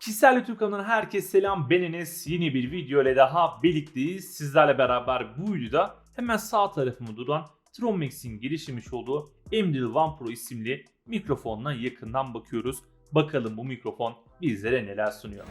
Kişisel YouTube kanalından herkese selam ben Enes. Yeni bir video ile daha birlikteyiz. Sizlerle beraber bu videoda hemen sağ tarafımda duran Tronmax'in geliştirmiş olduğu M-Deal One Pro isimli mikrofonla yakından bakıyoruz. Bakalım bu mikrofon bizlere neler sunuyor.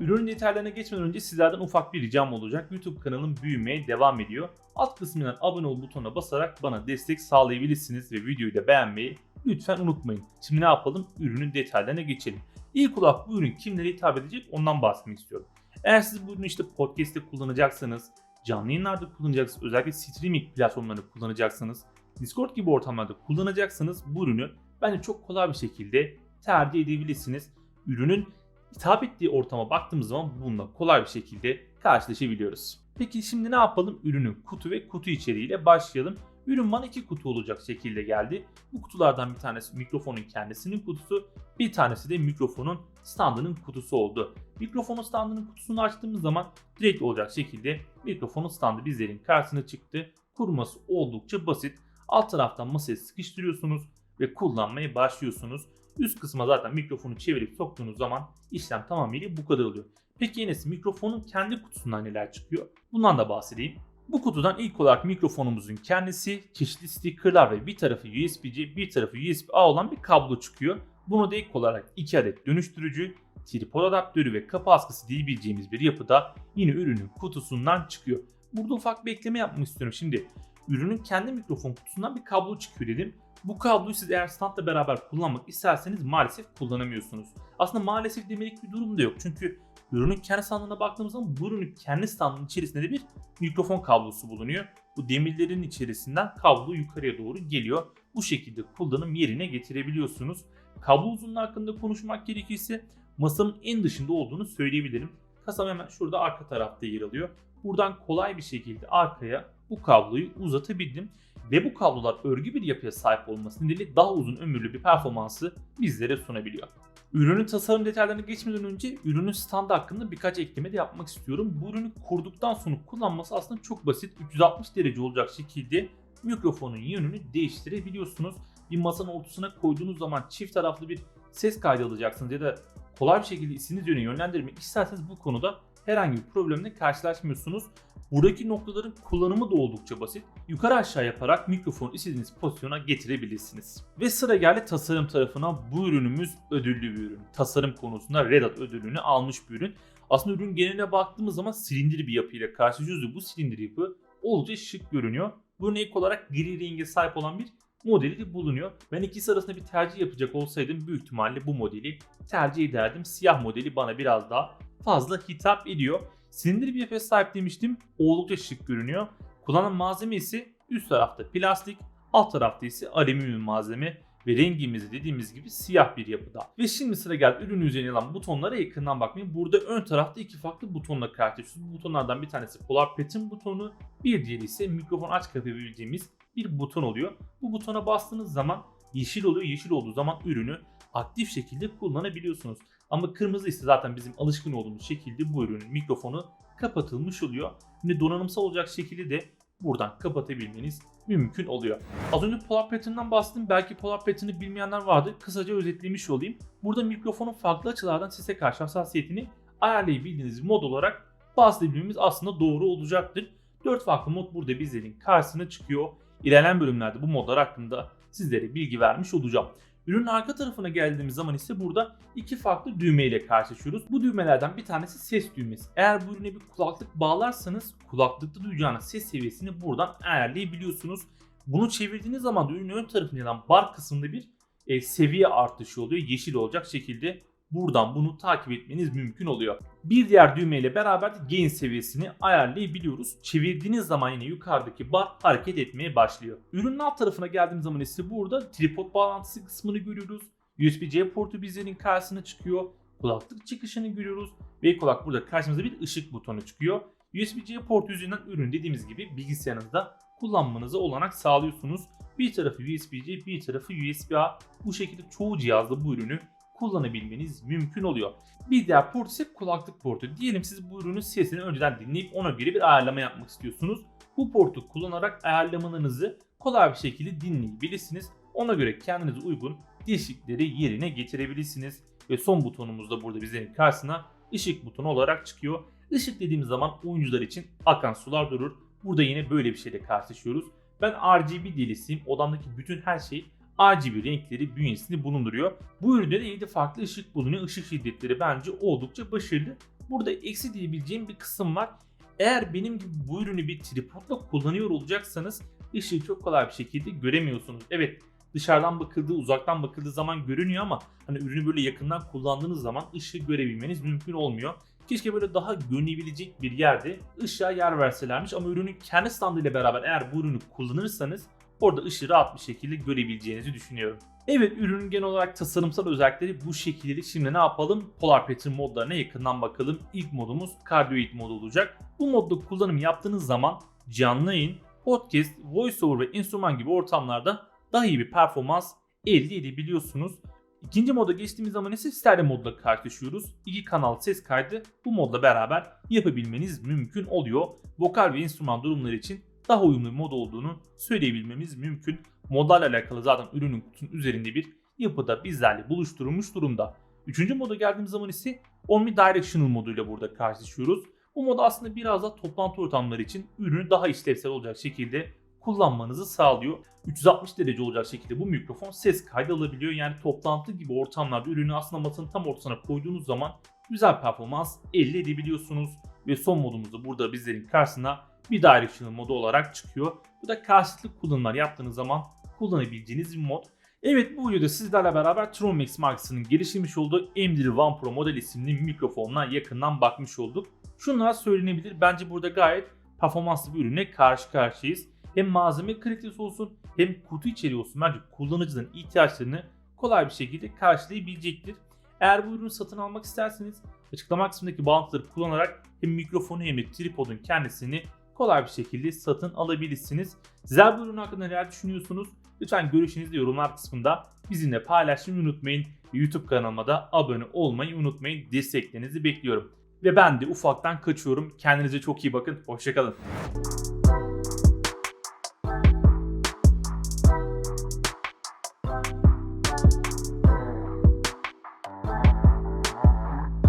Ürünün detaylarına geçmeden önce sizlerden ufak bir ricam olacak. YouTube kanalım büyümeye devam ediyor. Alt kısmından abone ol butonuna basarak bana destek sağlayabilirsiniz ve videoyu da beğenmeyi lütfen unutmayın. Şimdi ne yapalım? Ürünün detaylarına geçelim. İlk olarak bu ürün kimlere hitap edecek ondan bahsetmek istiyorum. Eğer siz bu ürünü işte podcast'te kullanacaksanız, canlı yayınlarda kullanacaksınız, özellikle streaming platformlarında kullanacaksınız, Discord gibi ortamlarda kullanacaksanız bu ürünü bence çok kolay bir şekilde tercih edebilirsiniz. Ürünün hitap ettiği ortama baktığımız zaman bununla kolay bir şekilde karşılaşabiliyoruz. Peki şimdi ne yapalım? Ürünün kutu ve kutu içeriğiyle başlayalım. Ürün bana iki kutu olacak şekilde geldi. Bu kutulardan bir tanesi mikrofonun kendisinin kutusu, bir tanesi de mikrofonun standının kutusu oldu. Mikrofonun standının kutusunu açtığımız zaman direkt olacak şekilde mikrofonun standı bizlerin karşısına çıktı. Kurması oldukça basit. Alt taraftan masaya sıkıştırıyorsunuz ve kullanmaya başlıyorsunuz. Üst kısma zaten mikrofonu çevirip soktuğunuz zaman işlem tamamıyla bu kadar oluyor. Peki Enes mikrofonun kendi kutusundan neler çıkıyor? Bundan da bahsedeyim. Bu kutudan ilk olarak mikrofonumuzun kendisi, çeşitli stickerlar ve bir tarafı USB-C bir tarafı USB-A olan bir kablo çıkıyor. Bunu da ilk olarak 2 adet dönüştürücü, tripod adaptörü ve kapı askısı diyebileceğimiz bir yapıda yine ürünün kutusundan çıkıyor. Burada ufak bir ekleme yapmak istiyorum. Şimdi ürünün kendi mikrofon kutusundan bir kablo çıkıyor dedim. Bu kabloyu siz eğer standla beraber kullanmak isterseniz maalesef kullanamıyorsunuz. Aslında maalesef demelik bir durum da yok. Çünkü ürünün kendi standına baktığımız zaman bu ürünün kendi standının içerisinde de bir mikrofon kablosu bulunuyor. Bu demirlerin içerisinden kablo yukarıya doğru geliyor. Bu şekilde kullanım yerine getirebiliyorsunuz. Kablo uzunluğu hakkında konuşmak gerekirse masamın en dışında olduğunu söyleyebilirim. Kasam hemen şurada arka tarafta yer alıyor. Buradan kolay bir şekilde arkaya bu kabloyu uzatabildim ve bu kablolar örgü bir yapıya sahip olması nedeniyle daha uzun ömürlü bir performansı bizlere sunabiliyor. Ürünün tasarım detaylarına geçmeden önce ürünün standı hakkında birkaç ekleme de yapmak istiyorum. Bu ürünü kurduktan sonra kullanması aslında çok basit. 360 derece olacak şekilde mikrofonun yönünü değiştirebiliyorsunuz. Bir masanın ortasına koyduğunuz zaman çift taraflı bir ses kaydı alacaksınız ya da kolay bir şekilde istediğiniz yöne yönlendirmek isterseniz bu konuda herhangi bir problemle karşılaşmıyorsunuz. Buradaki noktaların kullanımı da oldukça basit. Yukarı aşağı yaparak mikrofonu istediğiniz pozisyona getirebilirsiniz. Ve sıra geldi tasarım tarafına. Bu ürünümüz ödüllü bir ürün. Tasarım konusunda Red Dot ödülünü almış bir ürün. Aslında ürün geneline baktığımız zaman silindir bir yapıyla karşılaşıyoruz. Bu silindir yapı oldukça şık görünüyor. Bunun ilk olarak gri renge sahip olan bir modeli de bulunuyor. Ben ikisi arasında bir tercih yapacak olsaydım büyük ihtimalle bu modeli tercih ederdim. Siyah modeli bana biraz daha fazla hitap ediyor. Silindir bir yapıya sahip demiştim. Oldukça şık görünüyor. Kullanılan malzeme ise üst tarafta plastik, alt tarafta ise alüminyum malzeme ve rengimizi dediğimiz gibi siyah bir yapıda. Ve şimdi sıra geldi ürünün üzerine alan butonlara yakından bakmayın. Burada ön tarafta iki farklı butonla karşılaşıyoruz. Bu butonlardan bir tanesi Polar Pattern butonu, bir diğeri ise mikrofon aç kapayabileceğimiz bir buton oluyor. Bu butona bastığınız zaman yeşil oluyor. Yeşil olduğu zaman ürünü aktif şekilde kullanabiliyorsunuz. Ama kırmızı ise zaten bizim alışkın olduğumuz şekilde bu ürünün mikrofonu kapatılmış oluyor. Şimdi donanımsal olacak şekilde de buradan kapatabilmeniz mümkün oluyor. Az önce Polar Pattern'dan bahsettim. Belki Polar Pattern'ı bilmeyenler vardır. Kısaca özetlemiş olayım. Burada mikrofonun farklı açılardan sese karşı hassasiyetini ayarlayabildiğiniz mod olarak bahsedebilmemiz aslında doğru olacaktır. 4 farklı mod burada bizlerin karşısına çıkıyor. İlerleyen bölümlerde bu modlar hakkında sizlere bilgi vermiş olacağım. Ürünün arka tarafına geldiğimiz zaman ise burada iki farklı düğme ile karşılaşıyoruz. Bu düğmelerden bir tanesi ses düğmesi. Eğer bu ürüne bir kulaklık bağlarsanız kulaklıkta duyacağınız ses seviyesini buradan ayarlayabiliyorsunuz. Bunu çevirdiğiniz zaman da ürünün ön tarafında olan bar kısmında bir e, seviye artışı oluyor. Yeşil olacak şekilde buradan bunu takip etmeniz mümkün oluyor. Bir diğer düğme ile beraber de gain seviyesini ayarlayabiliyoruz. Çevirdiğiniz zaman yine yukarıdaki bar hareket etmeye başlıyor. Ürünün alt tarafına geldiğimiz zaman ise burada tripod bağlantısı kısmını görüyoruz. USB-C portu bizlerin karşısına çıkıyor. Kulaklık çıkışını görüyoruz. Ve olarak burada karşımıza bir ışık butonu çıkıyor. USB-C portu üzerinden ürün dediğimiz gibi bilgisayarınızda kullanmanıza olanak sağlıyorsunuz. Bir tarafı USB-C, bir tarafı USB-A. Bu şekilde çoğu cihazda bu ürünü kullanabilmeniz mümkün oluyor. Bir diğer port ise kulaklık portu. Diyelim siz bu ürünün sesini önceden dinleyip ona göre bir ayarlama yapmak istiyorsunuz. Bu portu kullanarak ayarlamalarınızı kolay bir şekilde dinleyebilirsiniz. Ona göre kendinize uygun değişiklikleri yerine getirebilirsiniz. Ve son butonumuz da burada bizlerin karşısına ışık butonu olarak çıkıyor. Işık dediğimiz zaman oyuncular için akan sular durur. Burada yine böyle bir şeyle karşılaşıyoruz. Ben RGB delisiyim. Odamdaki bütün her şey RGB renkleri bünyesinde bulunduruyor. Bu üründe de 7 farklı ışık bulunuyor. Işık şiddetleri bence oldukça başarılı. Burada eksi diyebileceğim bir kısım var. Eğer benim gibi bu ürünü bir tripodla kullanıyor olacaksanız ışığı çok kolay bir şekilde göremiyorsunuz. Evet dışarıdan bakıldığı, uzaktan bakıldığı zaman görünüyor ama hani ürünü böyle yakından kullandığınız zaman ışığı görebilmeniz mümkün olmuyor. Keşke böyle daha görünebilecek bir yerde ışığa yer verselermiş ama ürünün kendi standıyla beraber eğer bu ürünü kullanırsanız orada ışığı rahat bir şekilde görebileceğinizi düşünüyorum. Evet ürünün genel olarak tasarımsal özellikleri bu şekilde. Şimdi ne yapalım? Polar Pattern modlarına yakından bakalım. İlk modumuz Cardioid modu olacak. Bu modda kullanım yaptığınız zaman canlı yayın, podcast, voiceover ve enstrüman gibi ortamlarda daha iyi bir performans elde edebiliyorsunuz. İkinci moda geçtiğimiz zaman ise stereo modla karşılaşıyoruz. İki kanal ses kaydı bu modla beraber yapabilmeniz mümkün oluyor. Vokal ve enstrüman durumları için daha uyumlu mod olduğunu söyleyebilmemiz mümkün. Modlarla alakalı zaten ürünün kutunun üzerinde bir yapıda bizlerle buluşturulmuş durumda. Üçüncü moda geldiğimiz zaman ise Omnidirectional moduyla burada karşılaşıyoruz. Bu mod aslında biraz da toplantı ortamları için ürünü daha işlevsel olacak şekilde kullanmanızı sağlıyor. 360 derece olacak şekilde bu mikrofon ses kaydı alabiliyor. Yani toplantı gibi ortamlarda ürünü aslında masanın tam ortasına koyduğunuz zaman güzel performans elde edebiliyorsunuz. Ve son modumuzda burada bizlerin karşısına bir directional modu olarak çıkıyor. Bu da karşılıklı kullanımlar yaptığınız zaman kullanabileceğiniz bir mod. Evet bu videoda sizlerle beraber Tronmax markasının geliştirmiş olduğu M1 One Pro model isimli mikrofonuna yakından bakmış olduk. Şunlar söylenebilir. Bence burada gayet performanslı bir ürüne karşı karşıyayız. Hem malzeme kalitesi olsun hem kutu içeriği olsun bence kullanıcıların ihtiyaçlarını kolay bir şekilde karşılayabilecektir. Eğer bu ürünü satın almak isterseniz açıklama kısmındaki bağlantıları kullanarak hem mikrofonu hem de tripodun kendisini kolay bir şekilde satın alabilirsiniz. Ürün hakkında neler düşünüyorsunuz? Lütfen görüşünüzü yorumlar kısmında bizimle paylaşmayı unutmayın. YouTube kanalıma da abone olmayı unutmayın. Desteklerinizi bekliyorum. Ve ben de ufaktan kaçıyorum. Kendinize çok iyi bakın. Hoşçakalın.